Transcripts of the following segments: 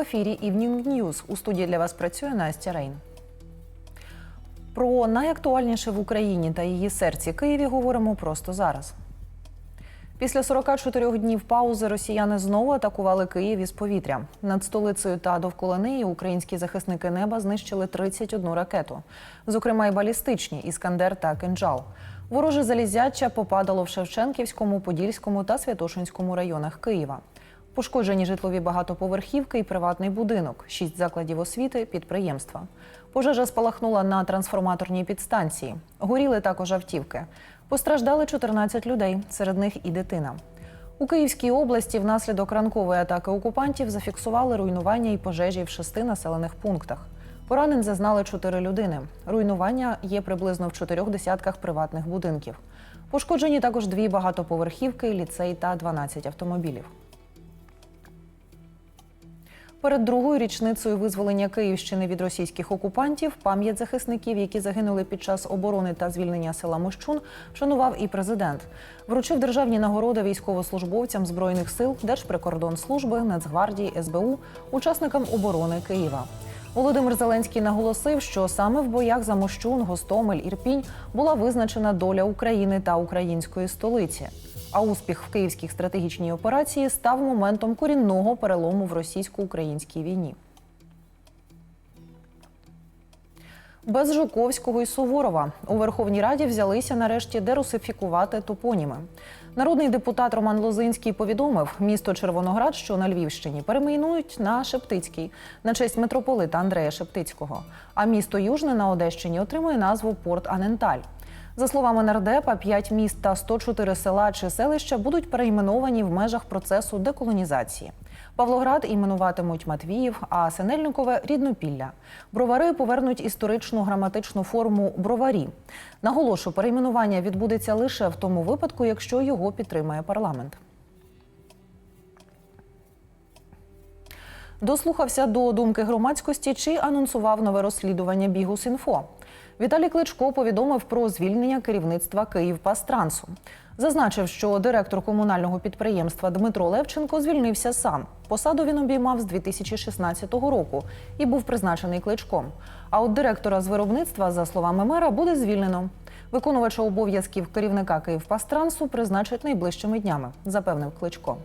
Ефірі Evening News. У студії для вас працює Настя Рейн. Про найактуальніше в Україні та її серці Києві говоримо просто зараз. Після 44 днів паузи росіяни знову атакували Київ із повітря. Над столицею та довкола неї українські захисники неба знищили 31 ракету, зокрема й балістичні Іскандер та Кинджал. Вороже залізяча попадало в Шевченківському, Подільському та Святошинському районах Києва. Пошкоджені житлові багатоповерхівки і приватний будинок, шість закладів освіти, підприємства. Пожежа спалахнула на трансформаторній підстанції. Горіли також автівки. Постраждали 14 людей, серед них і дитина. У Київській області внаслідок ранкової атаки окупантів зафіксували руйнування і пожежі в шести населених пунктах. Поранень зазнали чотири людини. Руйнування є приблизно в чотирьох десятках приватних будинків. Пошкоджені також дві багатоповерхівки, ліцей та 12 автомобілів. Перед другою річницею визволення Київщини від російських окупантів пам'ять захисників, які загинули під час оборони та звільнення села Мощун, вшанував і президент. Вручив державні нагороди військовослужбовцям збройних сил, Держприкордонслужби, Нацгвардії, СБУ, учасникам оборони Києва. Володимир Зеленський наголосив, що саме в боях за Мощун, Гостомель, Ірпінь була визначена доля України та української столиці. А успіх в київській стратегічній операції став моментом корінного перелому в російсько-українській війні. Без Жуковського і Суворова у Верховній Раді взялися нарешті дерусифікувати топоніми. Народний депутат Роман Лозинський повідомив, місто Червоноград, що на Львівщині, перейменують на Шептицький на честь митрополита Андрея Шептицького. А місто Южне на Одещині отримує назву Порт Аненталь. За словами нардепа, 5 міст та 104 села чи селища будуть перейменовані в межах процесу деколонізації. Павлоград іменуватимуть Матвіїв, а Синельникове ріднопілля. Бровари повернуть історичну граматичну форму броварі. Наголошу, перейменування відбудеться лише в тому випадку, якщо його підтримає парламент. Дослухався до думки громадськості чи анонсував нове розслідування Бігус.Інфо. Віталій Кличко повідомив про звільнення керівництва Київпастрансу. Зазначив, що директор комунального підприємства Дмитро Левченко звільнився сам. Посаду він обіймав з 2016 року і був призначений кличком. А от директора з виробництва, за словами мера, буде звільнено. Виконувача обов'язків керівника Київпастрансу призначать найближчими днями, запевнив Кличко.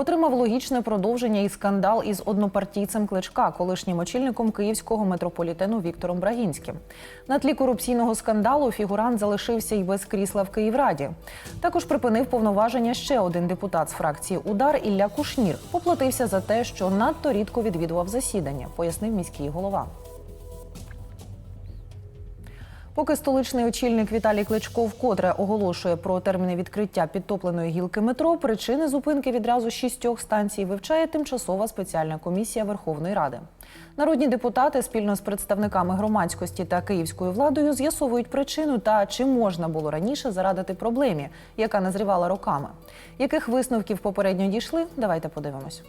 Отримав логічне продовження і скандал із однопартійцем Кличка, колишнім очільником київського метрополітену Віктором Брагінським. На тлі корупційного скандалу фігурант залишився й без крісла в Київраді. Також припинив повноваження ще один депутат з фракції Удар Ілля Кушнір. Поплатився за те, що надто рідко відвідував засідання, пояснив міський голова. Поки столичний очільник Віталій Кличко вкотре оголошує про терміни відкриття підтопленої гілки метро, причини зупинки відразу шістьох станцій вивчає тимчасова спеціальна комісія Верховної Ради. Народні депутати спільно з представниками громадськості та київською владою з'ясовують причину та чи можна було раніше зарадити проблемі, яка назрівала роками. Яких висновків попередньо дійшли? Давайте подивимось.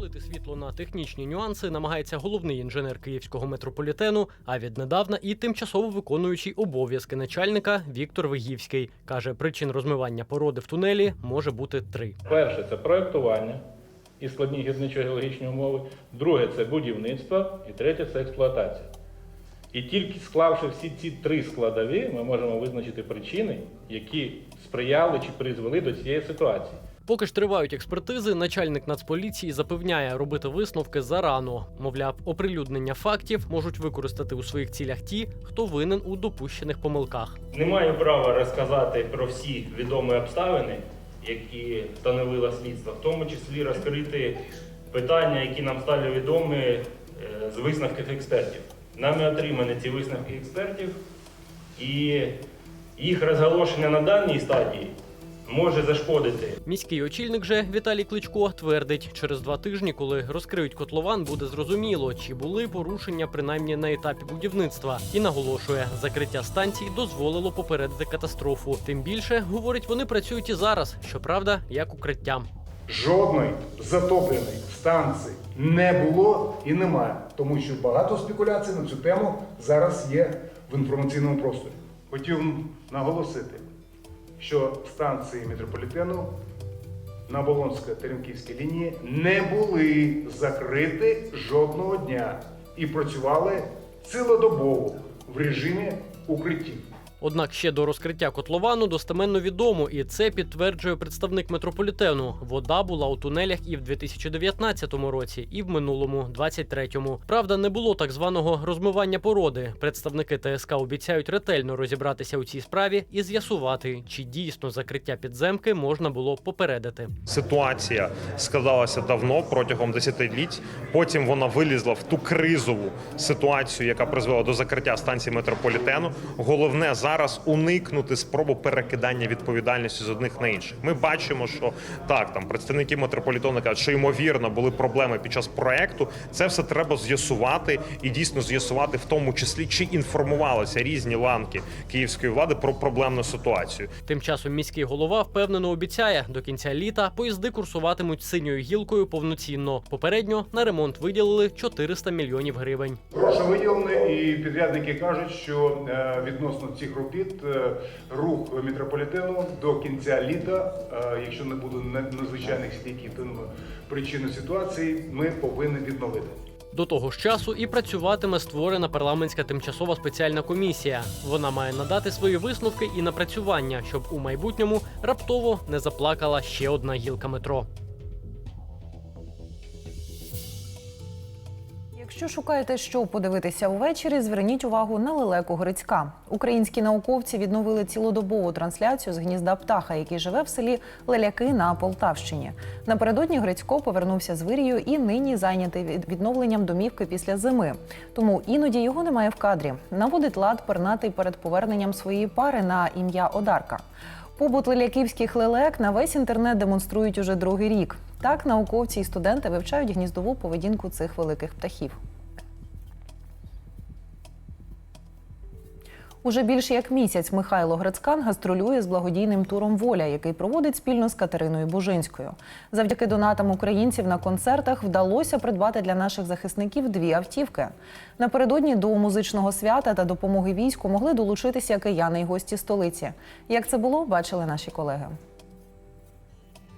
Пролити світло на технічні нюанси намагається головний інженер київського метрополітену, а віднедавна і тимчасово виконуючий обов'язки начальника Віктор Вигівський. Каже, причин розмивання породи в тунелі може бути три. Перше це проєктування і складні гірничо-геологічні умови. Друге це будівництво. І третє це експлуатація. І тільки склавши всі ці три складові, ми можемо визначити причини, які сприяли чи призвели до цієї ситуації. Поки ж тривають експертизи, начальник Нацполіції запевняє робити висновки зарано. Мовляв, оприлюднення фактів можуть використати у своїх цілях ті, хто винен у допущених помилках. Не маю права розказати про всі відомі обставини, які встановило слідство, в тому числі розкрити питання, які нам стали відомі е, з висновків експертів. Нами отримані ці висновки експертів, і їх розголошення на даній стадії може зашкодити Міський очільник же Віталій Кличко твердить, через два тижні, коли розкриють котлован, буде зрозуміло, чи були порушення принаймні на етапі будівництва, і наголошує, закриття станцій дозволило попередити катастрофу. Тим більше говорить, вони працюють і зараз, щоправда, як укриття. Жодної затопленої станції не було і немає, тому що багато спекуляцій на цю тему зараз є в інформаційному просторі. Хотів наголосити, що станції метрополітену на Болонсько-Теремківській лінії не були закриті жодного дня і працювали цілодобово в режимі укриттів. Однак ще до розкриття котловану достеменно відомо, і це підтверджує представник метрополітену. Вода була у тунелях і в 2019 році, і в минулому, 23-му. Правда, не було так званого розмивання породи. Представники ТСК обіцяють ретельно розібратися у цій справі і з'ясувати, чи дійсно закриття підземки можна було попередити. Ситуація складалася давно протягом десятиліть. Потім вона вилізла в ту кризову ситуацію, яка призвела до закриття станції метрополітену. Головне зараз уникнути спробу перекидання відповідальності з одних на інших. Ми бачимо, що так там представники метрополітену кажуть, що ймовірно були проблеми під час проекту. Це все треба з'ясувати і дійсно з'ясувати, в тому числі чи інформувалися різні ланки київської влади про проблемну ситуацію. Тим часом міський голова впевнено обіцяє, до кінця літа поїзди курсуватимуть синьою гілкою повноцінно. Попередньо на ремонт виділили 400 мільйонів гривень. Гроші виділені, і підрядники кажуть, що е, відносно цих робіт е, рух метрополітену до кінця літа, е, якщо не буде надзвичайних стійких причин ситуації, ми повинні відновити. До того ж часу і працюватиме створена парламентська тимчасова спеціальна комісія. Вона має надати свої висновки і напрацювання, щоб у майбутньому раптово не заплакала ще одна гілка метро. Якщо шукаєте, що подивитися увечері, зверніть увагу на лелеку Грицька. Українські науковці відновили цілодобову трансляцію з гнізда птаха, який живе в селі Леляки на Полтавщині. Напередодні Грицько повернувся з вирію і нині зайнятий від- відновленням домівки після зими. Тому іноді його немає в кадрі. Наводить лад пернатий перед поверненням своєї пари на ім'я Одарка. Побут леляківських лелек на весь інтернет демонструють уже другий рік. Так науковці і студенти вивчають гніздову поведінку цих великих птахів. Уже більше як місяць Михайло Грицкан гастролює з благодійним туром Воля, який проводить спільно з Катериною Бужинською. Завдяки донатам українців на концертах вдалося придбати для наших захисників дві автівки. Напередодні до музичного свята та допомоги війську могли долучитися кияни й гості столиці. Як це було, бачили наші колеги.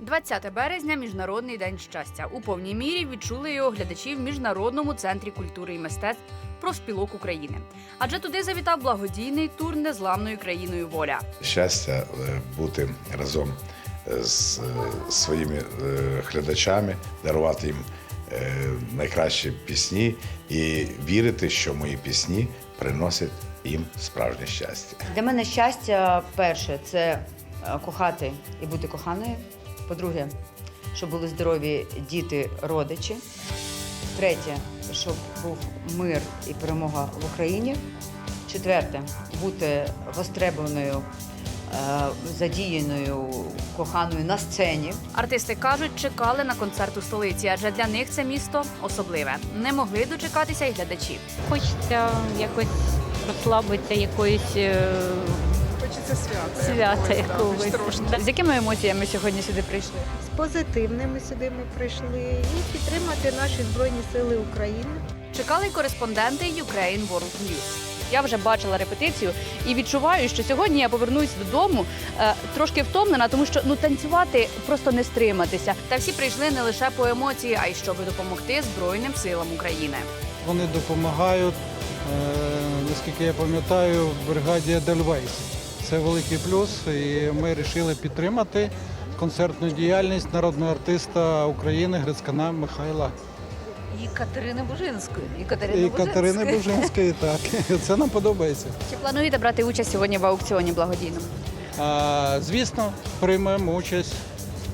20 березня Міжнародний день щастя. У повній мірі відчули його глядачі в Міжнародному центрі культури і мистецтв профспілок України. Адже туди завітав благодійний тур незламною країною воля. щастя е, бути разом е, з е, своїми глядачами, дарувати їм найкращі пісні і вірити, що мої пісні приносять їм справжнє щастя. Для мене щастя перше це кохати і бути коханою. По-друге, щоб були здорові діти, родичі. Третє, щоб був мир і перемога в Україні. Четверте, бути востребованою, е, задіяною, коханою на сцені. Артисти кажуть, чекали на концерт у столиці, адже для них це місто особливе. Не могли дочекатися й глядачі. Хочеться якось розслабитися, якоїсь е, Хочеться свята. якогось, трошки. З якими емоціями сьогодні сюди прийшли? З позитивними сюди ми прийшли і підтримати наші Збройні Сили України. Чекали й кореспонденти Ukraine World News. Я вже бачила репетицію і відчуваю, що сьогодні я повернусь додому е, трошки втомлена, тому що ну танцювати просто не стриматися. Та всі прийшли не лише по емоції, а й щоб допомогти Збройним силам України. Вони допомагають, е, наскільки я пам'ятаю, бригаді Едельвейс. Це великий плюс, і ми вирішили підтримати концертну діяльність народного артиста України Грицькана Михайла І Катерини Бужинської. І і Катерини Бужинської. Так, це нам подобається. Чи плануєте брати участь сьогодні в аукціоні благодійному? А, звісно, приймемо участь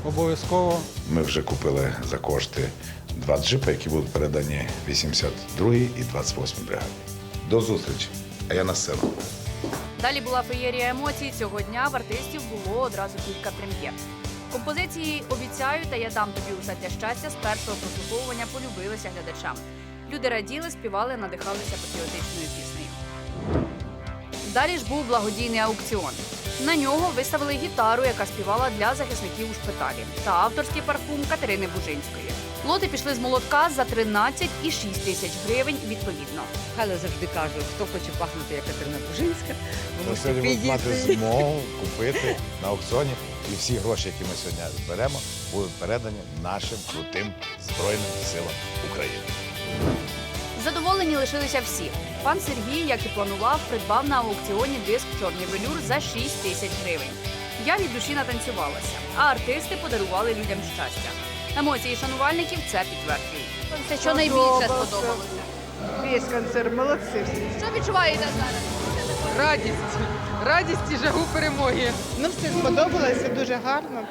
обов'язково. Ми вже купили за кошти два джипи, які будуть передані 82-й і 28-й бригаді. До зустрічі! А я на сцену. Далі була феєрія емоцій. Цього дня в артистів було одразу кілька прем'єр. Композиції обіцяю та я дам тобі усе для щастя з першого прослуховування полюбилися глядачам. Люди раділи, співали, надихалися патріотичною піснею. Далі ж був благодійний аукціон. На нього виставили гітару, яка співала для захисників у шпиталі, та авторський парфум Катерини Бужинської. Лоти пішли з молотка за 13 і 6 тисяч гривень відповідно. Михайло завжди каже, хто хоче пахнути як Катерина Бужинська, ви можете мати змогу купити на аукціоні. І всі гроші, які ми сьогодні зберемо, будуть передані нашим крутим Збройним силам України. Задоволені лишилися всі. Пан Сергій, як і планував, придбав на аукціоні диск Чорний велюр за 6 тисяч гривень. Я від душі натанцювалася, а артисти подарували людям щастя. Емоції шанувальників це підтверджують. Це що найбільше сподобалося? Весь концерт, молодці. Що відчуваєте зараз? Радість, радість і жагу перемоги. Ну, все сподобалося, дуже гарно.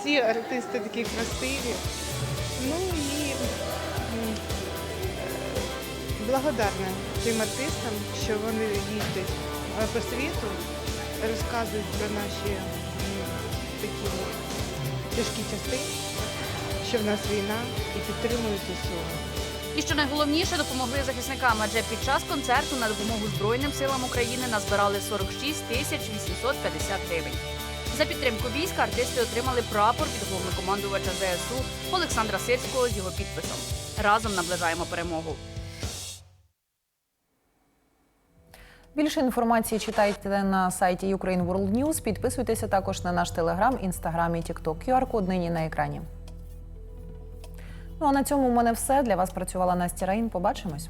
Всі артисти такі красиві. Ну і благодарна тим артистам, що вони їздять по світу, розказують про наші такі тяжкі часи, що в нас війна, і підтримують ЗСУ. І що найголовніше, допомогли захисникам, адже під час концерту на допомогу Збройним силам України назбирали 46 тисяч 850 гривень. За підтримку війська артисти отримали прапор від головнокомандувача ЗСУ Олександра Сирського з його підписом. Разом наближаємо перемогу. Більше інформації читайте на сайті Ukraine World News. Підписуйтеся також на наш телеграм, інстаграм і тікток. QR-код нині на екрані. Ну а на цьому у мене все. Для вас працювала Настя Раїн. Побачимось.